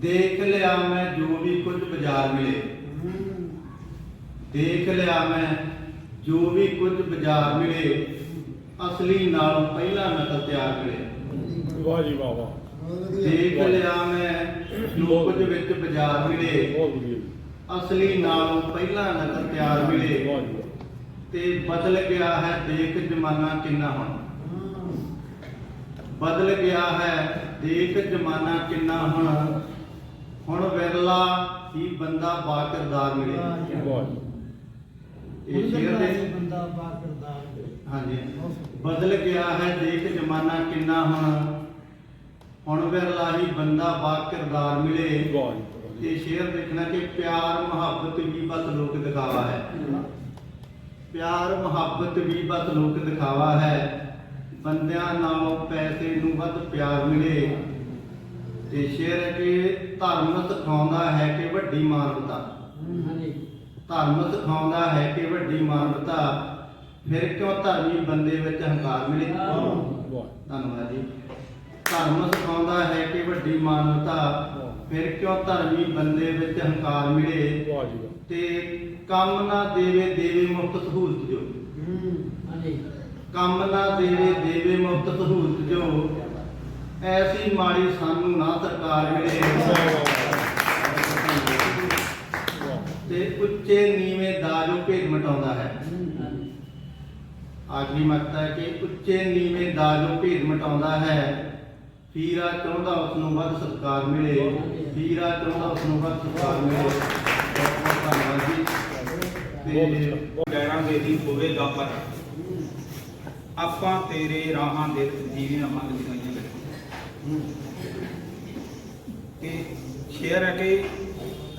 ਦੇਖ ਲਿਆ ਮੈਂ ਜੋ ਵੀ ਕੁਝ ਬਾਜ਼ਾਰ ਮਿਲੇ। ਦੇਖ ਲਿਆ ਮੈਂ ਜੋ ਵੀ ਕੁਝ ਬਾਜ਼ਾਰ ਮਿਲੇ ਅਸਲੀ ਨਾਲੋਂ ਪਹਿਲਾਂ ਨਕਲ ਤਿਆਰ ਮਿਲੇ। ਵਾਹ ਜੀ ਵਾਹ ਵਾਹ। ਦੇਖ ਲਿਆ ਮੈਂ ਜੋ ਕੁਝ ਵਿੱਚ ਬਾਜ਼ਾਰ ਮਿਲੇ ਅਸਲੀ ਨਾਲੋਂ ਪਹਿਲਾਂ ਨਕਲ ਤਿਆਰ ਮਿਲੇ। ਤੇ ਬਦਲ ਗਿਆ ਹੈ ਦੇਖ ਜ਼ਮਾਨਾ ਕਿੰਨਾ ਹੁਣ। ਬਦਲ ਗਿਆ ਹੈ ਦੇਖ ਜ਼ਮਾਨਾ ਕਿੰਨਾ ਹੁਣ। ਹੁਣ ਵਿਰਲਾ ਹੀ ਬੰਦਾ ਬਾ ਕਿਰਦਾਰ ਮਿਲੇ। ਇਹ ਸ਼ੇਰ ਦੇ ਬੰਦਾ ਬਾ ਹਾਂਜੀ। ਬਦਲ ਗਿਆ ਹੈ ਦੇਖ ਜ਼ਮਾਨਾ ਕਿੰਨਾ ਹੁਣ। ਹੁਣ ਵਿਰਲਾ ਹੀ ਬੰਦਾ ਬਾ ਕਿਰਦਾਰ ਮਿਲੇ। ਇਹ ਸ਼ੇਰ ਦੇਖਣਾ ਕਿ ਪਿਆਰ ਮੁਹੱਬਤ ਵੀ ਬਸ ਲੋਕ ਦਿਖਾਵਾ ਹੈ। ਪਿਆਰ ਮੁਹੱਬਤ ਵੀ ਬਸ ਲੋਕ ਦਿਖਾਵਾ ਹੈ। ਬੰਦਿਆਂ ਨਾਲੋਂ ਪੈਸੇ ਨੂੰ ਵੱਧ ਪਿਆਰ ਮਿਲੇ। ਤੇ ਸ਼ੇਰ ਹੈ ਕਿ ਧਰਮ ਸਿਖਾਉਂਦਾ ਹੈ ਕਿ ਵੱਡੀ ਮਾਨਵਤਾ। ਧਰਮ ਸਿਖਾਉਂਦਾ ਹੈ ਕਿ ਵੱਡੀ ਮਾਨਵਤਾ। ਫਿਰ ਕਿਉਂ ਧਰਮੀ ਬੰਦੇ ਵਿੱਚ ਹੰਕਾਰ ਮਿਲੇ? ਧੰਨਵਾਦ ਜੀ। ਧਰਮ ਸਿਖਾਉਂਦਾ ਹੈ ਕਿ ਵੱਡੀ ਮਾਨਵਤਾ। ਫਿਰ ਕਿਉਂ ਧਰਮੀ ਬੰਦੇ ਵਿੱਚ ਹੰਕਾਰ ਮਿਲੇ? ਤੇ ਕੰਮ ਨਾ ਦੇਵੇ ਦੇਵੇ ਮੁਫਤ ਸਹੂਲਤ ਜੋ ਕੰਮ ਨਾ ਦੇਵੇ ਦੇਵੇ ਮੁਫਤ ਸਹੂਲਤ ਜੋ ਐਸੀ ਮਾੜੀ ਸਾਨੂੰ ਨਾ ਸਰਕਾਰ ਮਿਲੇ। ਤੇ ਉੱਚੇ ਨੀਵੇਂ ਦਾ ਜੋ ਭੇਦ ਮਟਾਉਂਦਾ ਹੈ। ਆਖਰੀ ਮਕਤਾ ਹੈ ਕਿ ਉੱਚੇ ਨੀਵੇਂ ਦਾ ਜੋ ਭੇਦ ਮਟਾਉਂਦਾ ਹੈ। ਫੀਰਾ ਚਾਹੁੰਦਾ ਉਸ ਨੂੰ ਵੱਧ ਸਤਿਕਾਰ ਮਿਲੇ। ਫੀਰਾ ਚਾਹੁੰਦਾ ਉਸ ਨੂੰ ਵੱਧ ਸਤਿਕਾਰ ਮਿਲੇ। ਬਹੁਤ ਬਹੁਤ ਧੰਨਵਾਦ ਹੋਵੇਗਾ ਪਰ ਆਪਾਂ ਤੇਰੇ ਰਾਹਾਂ ਦੇ ਜੀਵੀਆਂ ਮੰਗ ਲਿਖਾਈਆਂ ਤੇ ਸ਼ੇਰ ਹੈ ਕਿ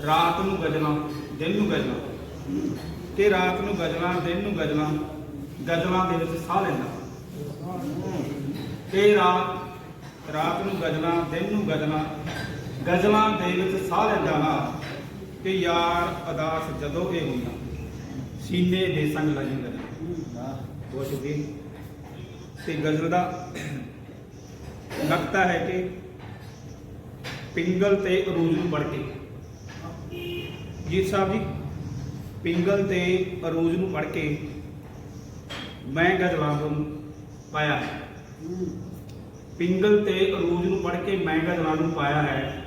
ਰਾਤ ਨੂੰ ਗਜਲਾਂ ਦਿਨ ਨੂੰ ਗਜਲਾਂ ਤੇ ਰਾਤ ਨੂੰ ਗਜਲਾਂ ਦਿਨ ਨੂੰ ਗਜਲਾਂ ਗਜਲਾਂ ਦੇ ਵਿੱਚ ਸਾਹ ਲੈਂਦਾ। ਤੇ ਰਾਤ ਰਾਤ ਨੂੰ ਗਜਲਾਂ ਦਿਨ ਨੂੰ ਗਜਲਾਂ ਗਜਲਾਂ ਦੇ ਵਿੱਚ ਸਾਹ ਲੈਂਦਾ ਹਾਂ। ਕਿ ਯਾਰ ਅਦਾਸ ਜਦੋਂ ਇਹ ਹੁੰਦਾ ਸੀਨੇ ਦੇ ਸੰਗ ਲਾਈ ਗਜਲ ਬਹੁਤ ਸ਼ੁਕਰੀ ਤੇ ਗਜ਼ਲ ਦਾ ਨਕਤਾ ਹੈ ਕਿ ਪਿੰਗਲ ਤੇ ਅਰੂਜ ਨੂੰ ਪੜ ਕੇ। ਜੀ ਸਾਹਿਬ ਜੀ ਪਿੰਗਲ ਤੇ ਅਰੂਜ ਨੂੰ ਪੜ ਕੇ ਮੈਂ ਗਜ਼ਲਾਂ ਨੂੰ ਪਾਇਆ ਪਿੰਗਲ ਤੇ ਅਰੂਜ ਨੂੰ ਪੜ ਕੇ ਮੈਂ ਗਜ਼ਲਾਂ ਨੂੰ ਪਾਇਆ ਹੈ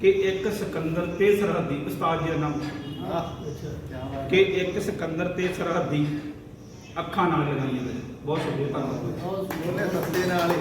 ਕਿ ਇੱਕ ਸਿਕੰਦਰ ਤੇ ਸਰਹੱਦੀ ਉਸਤਾਦ ਜੀ ਦਾ ਨਾਮ। ਕਿ ਇੱਕ ਸਿਕੰਦਰ ਤੇ ਸਰਹੱਦੀ ਅੱਖਾਂ ਨਾਲ ਲਗਾਈਆਂ ਗਏ ਬਹੁਤ ਸ਼ੁਕਰੀਆ ਧੰਨਵਾਦ। ਉਹਨੇ ਸੱਤੇ ਨਾਲ ਹੀ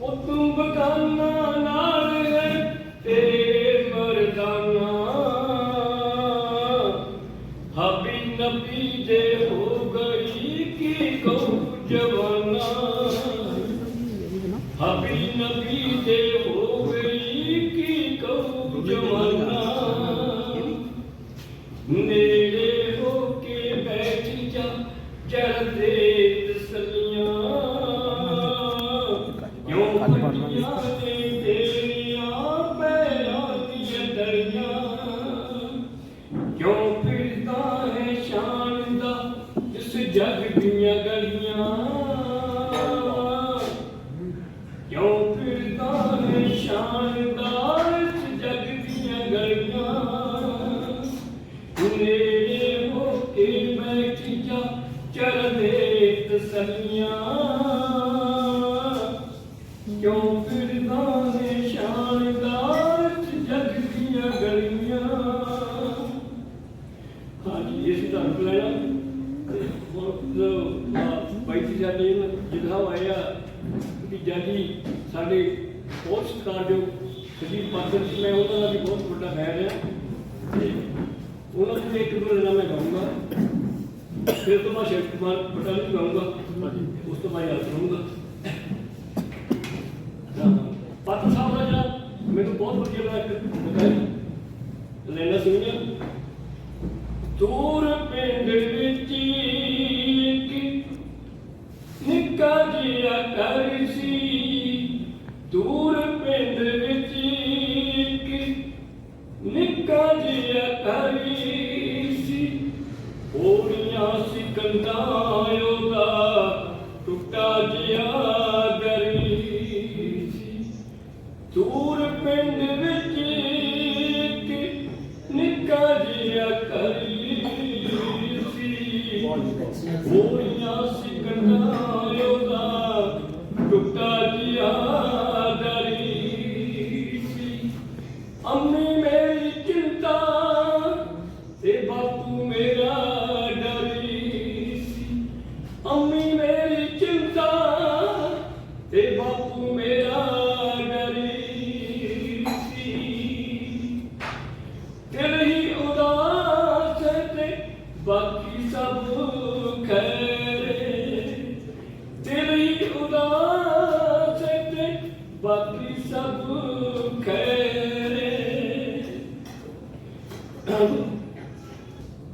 ਉਹ ਤੂੰ ਬਗਾਨਾ ਨਾਲ ਹੈ ਤੇਰੇ ਪਟਾ ਵੀ ਕਰਾਉਂਗਾ ਉਸ ਤੋਂ ਬਾਅਦ ਯਾਦ ਕਰੂੰਗਾ। ਪਾਤਰ ਸਾਹਿਬ ਦਾ ਜਿਹੜਾ ਮੈਨੂੰ ਬਹੁਤ ਵਧੀਆ ਲੱਗਾ ਇੱਕ ਲੈਣਾ ਸੁਣਿਆ ਦੂਰ ਪਿੰਡ ਵਿੱਚ ਨਿੱਕਾ ਜਿਹਾ ਕਰ ਸੀ। ਦੂਰ ਹੋਇਆ ਸਿਕੰਦਾਇਓ ਦਾ ਟੁੱਟਾ ਜਿਆ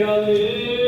Galilee.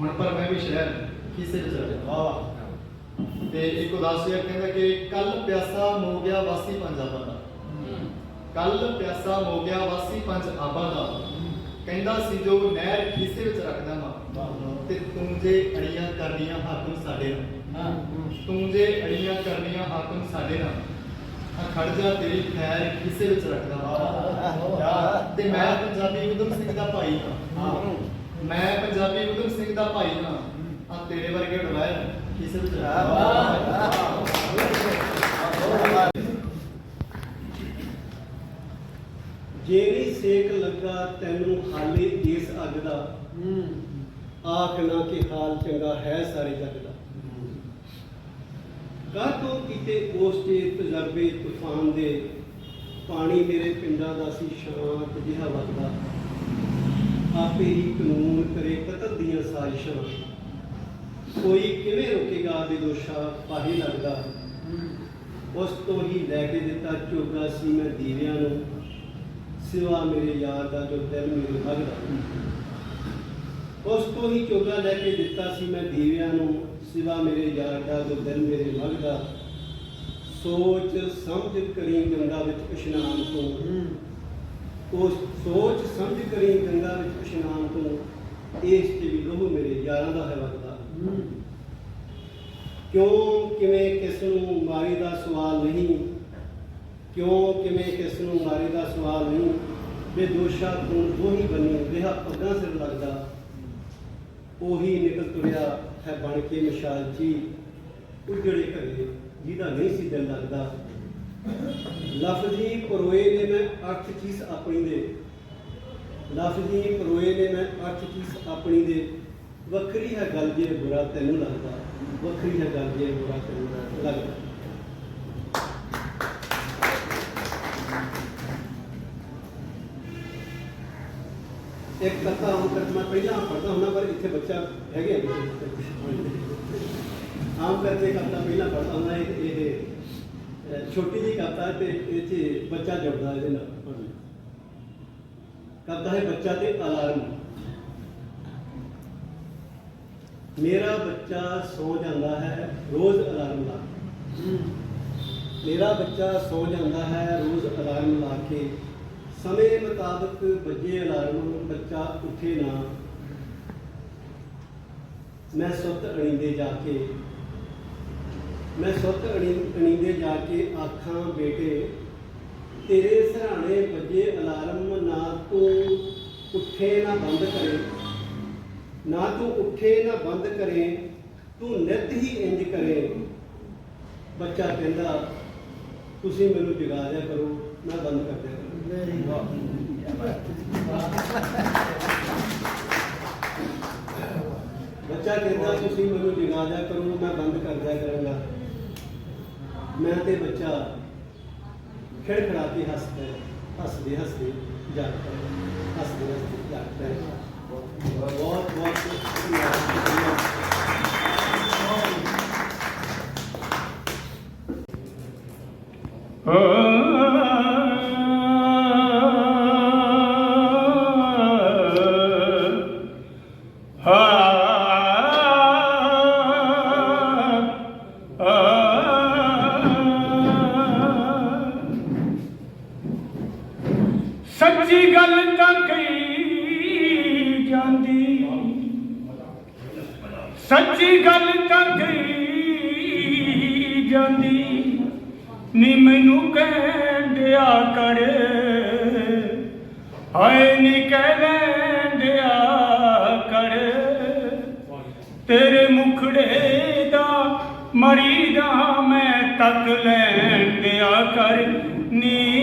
ਹੁਣ ਪਰ ਮੈਂ ਵੀ ਸ਼ਹਿਰ ਖਿੱਸੇ ਵਿੱਚ ਰੱਖਦਾ ਵਾਹ ਤੇ ਇੱਕ ਉਦਾਸ ਸ਼ੇਰ ਕਹਿੰਦਾ ਕਿ ਕੱਲ ਪਿਆਸਾ ਹੋ ਗਿਆ ਵਾਸੀ ਪੰਜਾਬਾਂ ਦਾ। ਕੱਲ ਪਿਆਸਾ ਹੋ ਗਿਆ ਵਾਸੀ ਪੰਜ ਦਾ। ਕਹਿੰਦਾ ਸੀ ਜੋ ਨਹਿਰ ਖੀਸੇ ਵਿੱਚ ਰੱਖਦਾ ਵਾਂ ਤੇ ਤੂੰ ਜੇ ਅੜੀਆਂ ਕਰਨੀਆਂ ਹਾਕਮ ਸਾਡੇ ਨਾਲ। ਤੂੰ ਜੇ ਅੜੀਆਂ ਕਰਨੀਆਂ ਹਾਕਮ ਸਾਡੇ ਨਾਲ। ਆ ਖੜ ਜਾ, ਤੇਰੀ ਖੈਰ ਖੀਸੇ ਵਿੱਚ ਰੱਖਦਾ ਵਾਂ ਤੇ ਮੈਂ ਪੰਜਾਬੀ ਉਦਮ ਸਿੰਘ ਦਾ ਭਾਈ ਹਾਂ। ਮੈਂ ਪੰਜਾਬੀ ਉਦਮ ਸਿੰਘ ਦਾ ਭਾਈ ਹਾਂ। ਆ ਤੇਰੇ ਵਰਗੇ ਵਿੱਚ ਰੱਖਦਾ ਜਿਹੜੀ ਸੇਕ ਲੱਗਾ ਤੈਨੂੰ ਹਾਲੇ ਇਸ ਅੱਗ ਦਾ। ਆਖ ਨਾ ਕਿ ਹਾਲ ਚੰਗਾ ਹੈ ਸਾਰੇ ਜੱਗ ਦਾ। ਕਾਹਤੋਂ ਕੀਤੇ ਉਸ ਤੇ ਤਜਰਬੇ ਤੂਫਾਨ ਦੇ? ਪਾਣੀ ਮੇਰੇ ਪਿੰਡਾਂ ਦਾ ਸੀ ਸ਼ਾਂਤ ਜਿਹਾ ਵਗਦਾ ਆਪੇ ਹੀ ਕਾਨੂੰਨ ਕਰੇ ਕਤਲ ਦੀਆਂ ਸਾਜ਼ਿਸ਼ਾਂ। ਕੋਈ ਕਿਵੇਂ ਰੁਕੇਗਾ ਦੇ ਦੋਸ਼ਾ? ਪਾਹੀ ਲੱਗਦਾ। ਉਸ ਤੋਂ ਹੀ ਲੈ ਕੇ ਦਿੱਤਾ ਚੋਗਾ ਸੀ ਮੈਂ ਦੀਵਿਆਂ ਨੂੰ। ਸਿਵਾ ਮੇਰੇ ਯਾਰ ਦਾ ਜੋ ਦਿਲ ਮੇਰੇ ਭਗਦਾ ਉਸ ਤੋਂ ਹੀ ਚੋਗਾ ਲੈ ਕੇ ਦਿੱਤਾ ਸੀ ਮੈਂ ਦੀਵਿਆਂ ਨੂੰ। ਸਿਵਾ ਮੇਰੇ ਯਾਰ ਦਾ ਜੋ ਦਿਲ ਮੇਰੇ ਭਗਦਾ ਸੋਚ ਸਮਝ ਕਰੀ ਗੰਗਾ ਵਿੱਚ ਇਸ਼ਨਾਨ ਤੋਂ। ਉਸ ਸੋਚ ਸਮਝ ਕਰੀ ਗੰਗਾ ਵਿੱਚ ਇਸ਼ਨਾਨ ਤੋਂ ਇਸ ਤੇ ਵੀ ਲੋਹ ਮੇਰੇ ਯਾਰਾਂ ਦਾ ਹੈ ਵਗਦਾ ਕਿਉਂ ਕਿਵੇਂ ਕਿਸ ਨੂੰ ਮਾਰੀ ਦਾ ਸਵਾਲ ਨਹੀਂ? ਕਿਉਂ ਕਿਵੇਂ ਕਿਸ ਨੂੰ ਮਾਰੇ ਦਾ ਸਵਾਲ ਨਹੀਂ? ਬੇਦੋਸ਼ਾ ਤੂੰ ਉਹੀ ਬਣੀ ਰਿਹਾ ਪੱਗਾਂ ਸਿਰ ਲੱਗਦਾ। ਉਹੀ ਨਿਕਲ ਤੁਰਿਆ ਹੈ ਬਣ ਕੇ ਮਿਸਾਲ ਜੀ। ਉਜੜੇ ਘਰੇ ਜਿਹਦਾ ਨਹੀਂ ਸੀ ਦਿਲ ਲੱਗਦਾ। ਲਫ਼ਜ਼ੀ ਪਰੋਏ ਨੇ ਮੈਂ ਅਰਥ ਚੀਜ਼ ਆਪਣੀ ਦੇ। ਲਫ਼ਜ਼ੀ ਪਰੋਏ ਨੇ ਮੈਂ ਅਰਥ ਚੀਜ਼ ਆਪਣੀ ਦੇ। ਵੱਖਰੀ ਹੈ ਗੱਲ ਜੇ ਬੁਰਾ, ਤੈਨੂੰ ਲੱਗਦਾ। ਵੱਖਰੀ ਹੈ ਗੱਲ ਜੇ ਬੁਰਾ, ਤੈਨੂੰ ਲੱਗਦਾ। ਇੱਕ ਕਥਾ ਹੁਣ ਤੱਕ ਮੈਂ ਪਹਿਲਾਂ ਪੜਦਾ ਹੁੰਦਾ, ਪਰ ਇੱਥੇ ਬੱਚਾ ਹੈਗੇ ਆ ਆਮ ਕਰਕੇ ਕਥਾ ਪਹਿਲਾਂ ਪੜ੍ਹਦਾ ਹੁੰਦਾ ਇਹ ਛੋਟੀ ਜਿਹੀ ਕਥਾ ਤੇ ਇਹ 'ਚ ਬੱਚਾ ਜੁੜਦਾ ਇਹਦੇ ਨਾਲ। ਕਥਾ ਹੈ ਬੱਚਾ ਤੇ ਅਲਾਰਮ। ਮੇਰਾ ਬੱਚਾ ਸੌ ਜਾਂਦਾ ਹੈ, ਰੋਜ਼ ਅਲਾਰਮ ਲਾ ਮੇਰਾ ਬੱਚਾ ਸੌ ਜਾਂਦਾ ਹੈ, ਰੋਜ਼ ਅਲਾਰਮ ਲਾ ਕੇ। ਸਮੇਂ ਮੁਤਾਬਕ ਵੱਜੇ ਅਲਾਰਮ ਬੱਚਾ ਉੱਠੇ ਨਾ। ਮੈਂ ਸੁੱਤ ਅਣੀਂਦੇ ਜਾ ਕੇ। ਮੈਂ ਸੁੱਤ ਅਣੀ- ਅਣੀਂਦੇ ਜਾ ਕੇ ਆਖਾਂ, ਬੇਟੇ ਤੇਰੇ ਸਰਾਣੇ ਵੱਜੇ ਅਲਾਰਮ ਨਾ ਤੂੰ ਉੱਠੇ ਨਾ ਬੰਦ ਕਰੇ। ਨਾ ਤੂੰ ਉੱਠੇ ਨਾ ਬੰਦ ਕਰੇ ਤੂੰ ਨਿਤ ਹੀ ਇੰਜ ਕਰੇ। ਬੱਚਾ ਕਹਿੰਦਾ ਤੁਸੀਂ ਮੈਨੂੰ ਜਗਾ ਦਿਆ ਕਰੋ ਮੈਂ ਬੰਦ ਕਰ ਦਿਆ ਕਰੂੰ। ਬੱਚਾ ਕਹਿੰਦਾ ਤੁਸੀਂ ਮੈਨੂੰ ਜਗਾ ਦਿਆ ਕਰੋ ਮੈਂ ਬੰਦ ਕਰ ਦਿਆ ਕਰਾਂਗਾ। ਮੈਂ ਤੇ ਬੱਚਾ کھڑکھڑاتی ہنستے ہنستے ہنستے جاگتا ہے ہنستے ہنستے جاگتا ہے۔ بہت بہت شکریہ ਮੈਂ ਤੱਕ ਲੈਣ ਦਿਆ ਕਰ। ਨੀ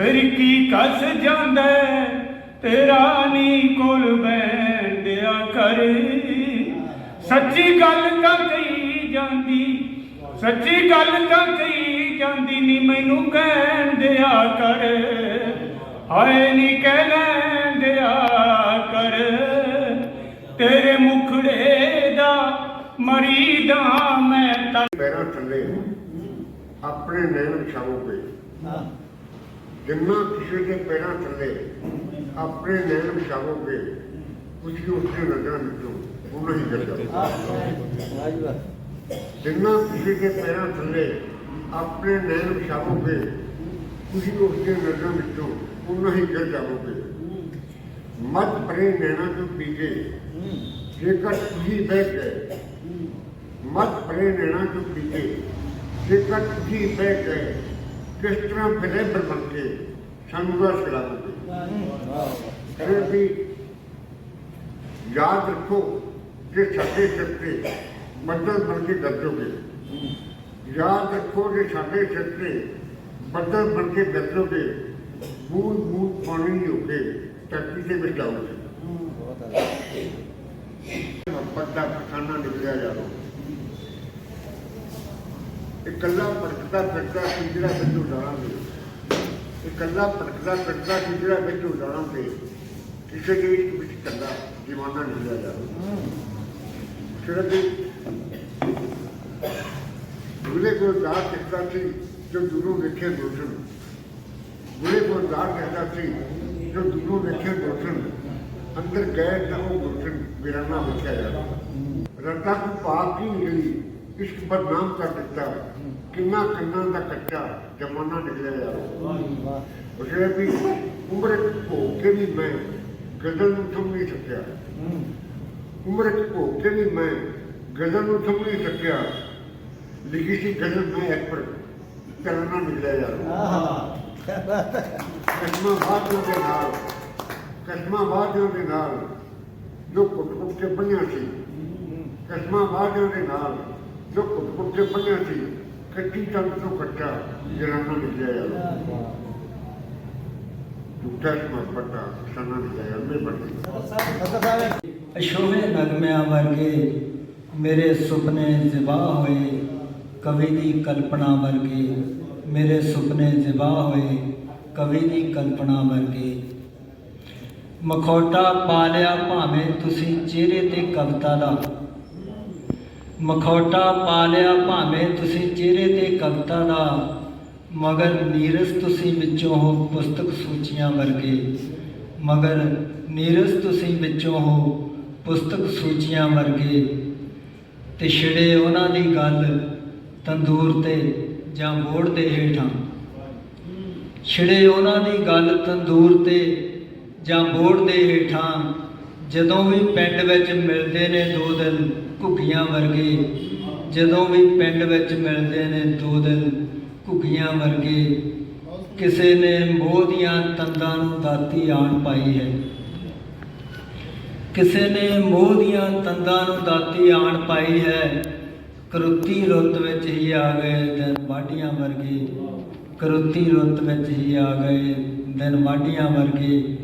ਫਿਰ ਕੀ ਕਸ ਜਾਂਦਾ ਤੇਰਾ ਨੀ ਕੋਲ ਬੈਠਿਆ ਕਰ। ਸੱਚੀ ਗੱਲ ਤਾਂ ਕਹੀ ਜਾਂਦੀ, ਸੱਚੀ ਗੱਲ ਤਾਂ ਕਹੀ ਜਾਂਦੀ, ਨੀ ਮੈਨੂੰ ਕਹਿਣ ਦਿਆ ਕਰ। ਹਾਏ ਨੀ ਕਹਿ ਲੈਣ ਦਿਆ ਕਰ। ਤੇਰੇ ਮੁਖੜੇ ਦਾ ਮਰੀਦਾ ਮੈਂ ਤਾਂ ਪੈਰਾਂ ਥੱਲੇ, ਆਪਣੇ ਨੈਣ ਵਿਛਾਵੋਗੇ ਜਿੰਨਾ ਕਿਸੇ ਦੇ ਪੈਰਾਂ ਥੱਲੇ ਆਪਣੇ ਨੈਣ ਵਿਛਾਵੋਗੇ ਤੁਸੀਂ ਉਸਦੇ ਨਜ਼ਰਾਂ ਵਿੱਚੋਂ ਉਹ ਨਹੀਂ ਕਰ ਜਿੰਨਾ ਕਿਸੇ ਦੇ ਪੈਰਾਂ ਥੱਲੇ ਆਪਣੇ ਨੈਣ ਵਿਛਾਵੋਗੇ ਤੁਸੀਂ ਉਸਦੇ ਨਜ਼ਰਾਂ ਵਿੱਚੋਂ ਉਹ ਨਹੀਂ ਕਰ ਜਾਵੋਗੇ ਮਤ ਪਰੇ ਨੈਣਾ ਤੋਂ ਪੀਗੇ ਜੇਕਰ ਤੁਸੀਂ ਬਹਿ ਗਏ ਮਤ ਪਰੇ ਨੈਣਾ ਤੋਂ ਪੀਗੇ ਜੇਕਰ ਤੁਸੀਂ ਬਹਿ ਗਏ ਕਿਸ ਤਰ੍ਹਾਂ ਬਲੇਬਰ ਬਣ ਕੇ ਸਾਨੂੰ ਦਾ ਚਲਾਉਂਦੇ ਫਿਰ ਵੀ ਯਾਦ ਰੱਖੋ ਕਿ ਸਾਡੇ ਸਿਰ ਤੇ ਬੱਦਲ ਬਣ ਕੇ ਗਰਜੋਗੇ ਯਾਦ ਰੱਖੋ ਕਿ ਸਾਡੇ ਸਿਰ ਤੇ ਬੱਦਲ ਬਣ ਕੇ ਗਰਜੋਗੇ ਬੂੰਦ ਬੂੰਦ ਪਾਣੀ ਹੋ ਕੇ ਧਰਤੀ ਤੇ ਵਿੱਚ ਜਾਓਗੇ ਮੁਹੱਬਤ ਦਾ ਪਖਾਨਾ ਨਿਕਲਿਆ ਜਾਵੇ ਇਕੱਲਾ ਭਟਕਦਾ ਫਿਰਦਾ ਸੀ ਜਿਹੜਾ ਵਿੱਚੋਂ ਜਾਣਾਂਗੇ ਇਕੱਲਾ ਭਟਕਦਾ ਫਿਰਦਾ ਸੀ ਜਿਹੜਾ ਵਿੱਚੋਂ ਜਾਣਾਂਗੇ ਕਿਸੇ ਦੇ ਵਿੱਚ ਇਕੱਲਾ ਜੀਵਾਨਾ ਨਿਕਲਿਆ ਜਾਵੇ ਫਿਰ ਵੀ ਗੁਲੇ ਕੋ ਦਾਤ ਦਿਖਦਾ ਸੀ, ਜੋ ਦੂਰੋਂ ਵੇਖੇ ਦੋਸ਼ਣ ਗੁਲੇ ਕੋ ਦਾਤ ਦਿਖਦਾ ਸੀ, ਜੋ ਦੂਰੋਂ ਵੇਖੇ ਦੋਸ਼ਣ ਅੰਦਰ ਗਏ ਤਾਂ ਉਹ ਦੋਸ਼ਣ ਬਿਰਾਨਾ ਵੇਖਿਆ ਜਾਂਦਾ ਰੱਤਾ ਕੋ ਪਾਪ ਕੀ ਨਿਕਲੀ ਇਸ਼ਕ ਬਦਨਾਮ ਕਰ ਦਿੱਤਾ। ਕਿੰਨਾ ਕੰਨਾਂ ਦਾ ਕੱਚਾ ਜਮਾਨਾ ਨਿਕਲਿਆ ਯਾਰ। ਉਸੇ ਵੀ ਉਮਰ ਭੋ ਕੇ ਵੀ ਮੈਂ ਗਜ਼ਲ ਨੂੰ ਥੰਮ ਨਹੀਂ ਸਕਿਆ। ਉਮਰ ਭੋ ਕੇ ਵੀ ਮੈਂ ਗਜ਼ਲ ਨੂੰ ਥੰਮ ਨਹੀਂ ਸਕਿਆ। ਲਿਖੀ ਸੀ ਗਜ਼ਲ ਮੈਂ ਇੱਕ ਪਰ ਕਰਨਾ ਨਿਕਲਿਆ ਯਾਰ। ਕਸਮਾਂ ਬਾਦਿਆਂ ਦੇ ਨਾਲ ਕਸਮਾਂ ਬਾਦਿਆਂ ਦੇ ਨਾਲ ਜੋ ਕੁੱਟ ਕੁੱਟ ਕੇ ਬਣਿਆ ਸੀ। ਕਸਮਾਂ ਬਾਦਿਆਂ ਦੇ ਨਾਲ ਜੋ ਕੁੱਟ ਕੁੱਟ ਕੇ ਬਣਿਆ ਸੀ। ਕੱਟੀ ਤੰਗ ਤੋਂ ਕੱਟਾ ਜਰਾਨਾ ਨਿਕਲਿਆ ਯਾਰ ਝੂਠਾ ਸਮਾ ਪੱਟਾ, ਸਨਾ ਨਿਕਲਿਆ ਮੈਂ ਬੱਟੀ ਅਸ਼ੋਵੇ ਨਗਮਿਆਂ ਵਰਗੇ ਮੇਰੇ ਸੁਪਨੇ ਜ਼ਿਬਾ ਹੋਏ, ਕਵੀ ਦੀ ਕਲਪਨਾ ਵਰਗੇ ਮੇਰੇ ਸੁਪਨੇ ਜ਼ਿਬਾ ਹੋਏ, ਕਵੀ ਦੀ ਕਲਪਨਾ ਵਰਗੇ। ਮਖੌਟਾ ਪਾ ਲਿਆ ਭਾਵੇਂ ਤੁਸੀਂ ਚਿਹਰੇ ਤੇ ਕਵਿਤਾ ਦਾ। ਮਖੌਟਾ ਪਾ ਲਿਆ ਭਾਵੇਂ ਤੁਸੀਂ ਚਿਹਰੇ ਤੇ ਕਵਿਤਾ ਦਾ, ਮਗਰ ਨੀਰਸ ਤੁਸੀਂ ਵਿੱਚੋਂ ਹੋ ਪੁਸਤਕ ਸੂਚੀਆਂ ਵਰਗੇ। ਮਗਰ ਨੀਰਸ ਤੁਸੀਂ ਵਿੱਚੋਂ ਹੋ ਪੁਸਤਕ ਸੂਚੀਆਂ ਵਰਗੇ। ਤੇ ਛਿੜੇ ਉਹਨਾਂ ਦੀ ਗੱਲ ਤੰਦੂਰ ਤੇ ਜਾਂ ਮੋੜ ਦੇ ਹੇਠਾਂ। ਛਿੜੇ ਉਹਨਾਂ ਦੀ ਗੱਲ ਤੰਦੂਰ ਤੇ ਜਾਂ ਬੋੜ ਦੇ ਹੇਠਾਂ, ਜਦੋਂ ਵੀ ਪਿੰਡ ਵਿੱਚ ਮਿਲਦੇ ਨੇ ਦੋ ਦਿਨ ਘੁੱਗੀਆਂ ਵਰਗੇ, ਜਦੋਂ ਵੀ ਪਿੰਡ ਵਿੱਚ ਮਿਲਦੇ ਨੇ ਦੋ ਦਿਨ, ਘੁੱਗੀਆਂ ਵਰਗੇ, ਕਿਸੇ ਨੇ ਮੋਹ ਦੀਆਂ ਤੰਦਾਂ ਨੂੰ ਦਾਤੀ ਆਣ ਪਾਈ ਹੈ। ਕਿਸੇ ਨੇ ਮੋਹ ਦੀਆਂ ਤੰਦਾਂ ਨੂੰ ਦਾਤੀ ਆਣ ਪਾਈ ਹੈ, ਕਰੁੱਤੀ ਰੁੱਤ ਵਿੱਚ ਹੀ ਆ ਗਏ ਦਿਨ ਵਾਢੀਆਂ ਵਰਗੇ, ਕਰੁੱਤੀ ਰੁੱਤ ਵਿੱਚ ਹੀ ਆ ਗਏ ਦਿਨ ਵਾਢੀਆਂ ਵਰਗੇ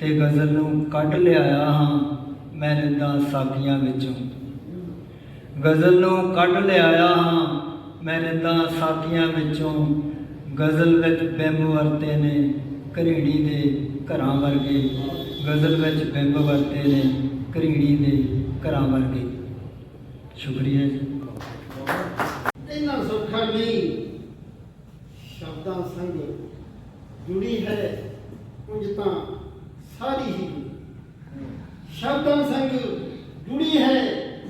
ਤੇ ਗਜ਼ਲ ਨੂੰ ਕੱਢ ਲਿਆਇਆ ਹਾਂ ਮੈਂ ਨਿੰਦਾਂ ਸਾਖੀਆਂ ਵਿੱਚੋਂ। ਗਜ਼ਲ ਨੂੰ ਕੱਢ ਲਿਆਇਆ ਹਾਂ। ਮੈਂ ਨਿੰਦਾਂ ਸਾਥੀਆਂ ਵਿੱਚੋਂ ਗਜ਼ਲ ਵਿੱਚ ਬਿੰਬ ਵਰਤੇ ਨੇ, ਘਰੀੜੀ ਦੇ ਘਰਾਂ ਵਰਗੇ। ਗਜ਼ਲ ਵਿੱਚ ਬਿੰਬ ਵਰਤੇ ਨੇ, ਘਰੀੜੀ ਦੇ ਘਰਾਂ ਵਰਗੇ। ਸ਼ੁਕਰੀਆ ਜੀ। ਇਹਨਾਂ ਸੁਖਾਨੀ ਸ਼ਬਦਾਂ ਸੰਗ ਜੁੜੀ ਹੈ ਉਂਝ ਤਾਂ ਸਾਰੀ ਹੀ। ਸ਼ਬਦਾਂ ਸੰਗ ਜੁੜੀ ਹੈ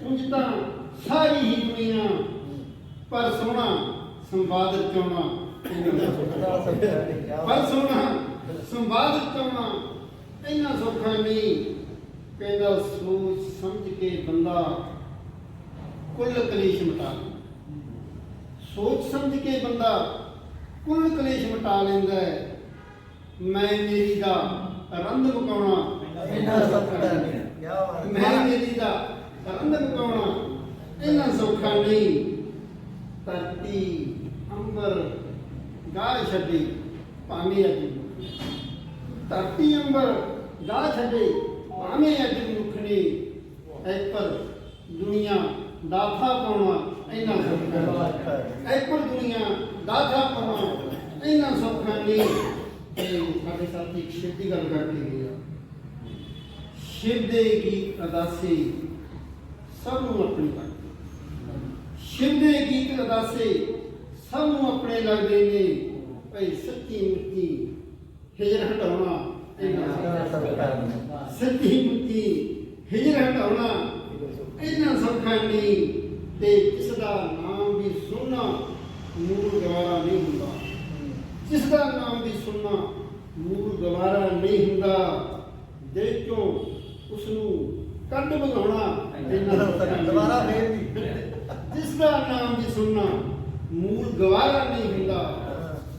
ਉਂਝ ਤਾਂ ਸਾਰੀ ਹੀ ਦੁਨੀਆ ਪਰ ਸੋਹਣਾ ਸੰਵਾਦ ਚਾਉਣਾ ਪਰ ਸੋਹਣਾ ਸੰਵਾਦ ਚਾਉਣਾ ਇੰਨਾ ਸੌਖਾ ਨਹੀਂ। ਕਹਿੰਦਾ ਸੋਚ ਸਮਝ ਕੇ ਬੰਦਾ ਕੁੱਲ ਕਲੇਸ਼ ਮਿਟਾ। ਸੋਚ ਸਮਝ ਕੇ ਬੰਦਾ ਕੁੱਲ ਕਲੇਸ਼ ਮਿਟਾ ਲੈਂਦਾ ਹੈ। ਮੈਂ ਮੇਰੀ ਦਾ ਰੰਦ ਮੁਕਾਉਣਾ। ਇੰਨਾ ਸੌਖਾ ਨਹੀਂ। ਮੈਂ ਮੇਰੀ ਦਾ ਰੰਦ ਮੁਕਾਉਣਾ। ਇੰਨਾ ਸੌਖਾ ਨਹੀਂ ਧਰਤੀ, ਅੰਬਰ, ਗਾਹ ਛੱਡੀ ਭਾਵੇਂ ਅੱਜ ਧਰਤੀ, ਅੰਬਰ, ਗਾਹ ਛੱਡੇ ਭਾਵੇਂ ਅੱਜ ਮਨੁੱਖ ਨੇ ਐਪਰ ਦੁਨੀਆ ਦਾਫਾ ਪਾਉਣਾ ਇੰਨਾ ਸੌਖਾ ਨਹੀਂ ਐਪਰ ਦੁਨੀਆ ਦਾਫਾ ਪਾਉਣਾ ਇੰਨਾ ਸੌਖਾ ਨਹੀਂ ਤੇ ਸਾਡੇ ਸਾਥੀ ਸ਼ਿਵ ਦੀ ਗੱਲ ਕਰਕੇ ਗਏ ਆ। ਸ਼ਿਵ ਦੇ ਗੀਤ ਅਦਾਸੇ ਸਭ ਨੂੰ ਆਪਣੀ ਕਰਦੇ ਸ਼ਿਵ ਦੇ ਗੀਤ ਅਦਾਸੇ ਸਭ ਨੂੰ ਆਪਣੇ ਲੱਗਦੇ ਨੇ। ਭਈ ਸੱਚੀ ਮੁੱਚੀ ਹਿਜਰ ਹਟਾਉਣਾ ਨਹੀਂ। ਸੱਚੀ ਮੁੱਚੀ ਹਿਜਰ ਹਟਾਉਣਾ ਇੰਨਾ ਸੌਖਾ ਨਹੀਂ ਤੇ ਜਿਸ ਦਾ ਨਾਮ ਵੀ ਸੁਣਨਾ ਮੂਲ ਗਵਾਰਾ ਨਹੀਂ ਹੁੰਦਾ। ਜਿਸ ਦਾ ਨਾਮ ਵੀ ਸੁਣਨਾ ਮੂਲ ਗਵਾਰਾ ਨਹੀਂ ਹੁੰਦਾ ਚੋਂ ਉਸ ਨੂੰ ਕੱਢ ਭਗਾਉਣਾ ਨਹੀਂ। ਦੁਬਾਰਾ ਫੇਰ ਵੀ। ਜਿਸ ਦਾ ਨਾਮ ਵੀ ਸੁਣਨਾ ਮੂਲ ਗਵਾਰਾ ਨਹੀਂ ਹੁੰਦਾ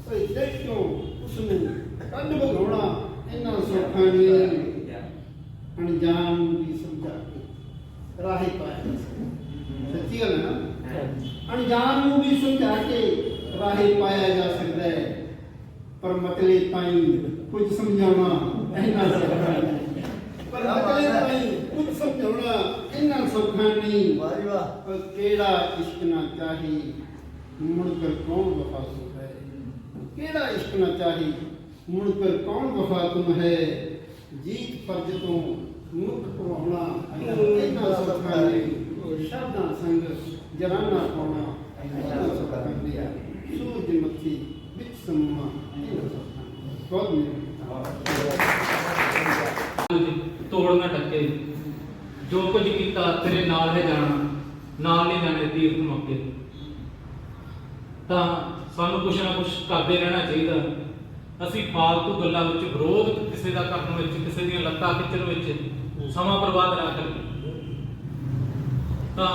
ਭਈ ਚੋਂ ਉਸ ਨੂੰ ਕੱਢ ਭਗਾਉਣਾ ਇੰਨਾ ਸੌਖਾ ਨਹੀਂ ਅਣਜਾਣ ਨੂੰ ਵੀ ਸਮਝਾ ਕੇ ਰਾਹੇ ਪਾਇਆ ਸੱਚੀ ਗੱਲ ਹੈ ਨਾ? ਅਣਜਾਣ ਨੂੰ ਵੀ ਸਮਝਾ ਕੇ ਰਾਹੇ ਪਾਇਆ ਜਾ ਸਕਦਾ ਹੈ। ਪਰ ਮਤਲੇ ਤਾਈ ਕੁਝ ਸਮਝਾਉਣਾ ਇੰਨਾ ਸੌਖਾ ਪਰ ਮਤਲੇ ਤਾਈ ਸਮਝਾਉਣਾ ਇੰਨਾ ਸੌਖਾ ਨਹੀਂ। ਵਾਹ ਵਾਹ। ਪਰ ਕਿਹੜਾ ਇਸ਼ਕ ਨਾ ਚਾਹੀ ਮੁੜ ਕਰ ਕੌਣ ਵਫਾ ਸੁ ਹੈ? ਕਿਹੜਾ ਇਸ਼ਕ ਨਾ ਚਾਹੀ ਮੁੜ ਕਰ ਕੌਣ ਵਫਾ ਤੁਮ ਹੈ? ਜੀਤ ਫਰਜ ਤੋਂ ਮੁਖ ਪਵਾਉਣਾ ਇੰਨਾ ਸੌਖਾ ਨਹੀਂ। ਸ਼ਬਦਾਂ ਸੰਗ ਜਰਾਨਾ ਪਾਉਣਾ ਇੰਨਾ ਸੌਖਾ ਨਹੀਂ। ਸੂਰਜ ਮੱਥੀ ਵਿੱਚ ਸਮੂਹਾ ਇੰਨਾ ਸੌਖਾ। ਬਹੁਤ ਮਿਹਰਬਾਨੀ ਜੋ ਕੁਝ ਕੀਤਾ ਤੇਰੇ ਨਾਲ ਹੈ ਜਾਣਾ, ਨਾਲ ਨਹੀਂ ਜਾਣੇ ਤੀਰਥ ਮੌਕੇ ਤਾਂ ਸਾਨੂੰ ਕੁਛ ਨਾ ਕੁਛ ਕਰਦੇ ਰਹਿਣਾ ਚਾਹੀਦਾ। ਅਸੀਂ ਫਾਲਤੂ ਗੱਲਾਂ ਵਿੱਚ, ਵਿਰੋਧ ਕਿਸੇ ਦਾ ਕਰਨ ਵਿੱਚ, ਕਿਸੇ ਦੀਆਂ ਲੱਤਾਂ ਖਿੱਚਣ ਵਿੱਚ ਸਮਾਂ ਬਰਬਾਦ ਨਾ ਕਰੀਏ। ਤਾਂ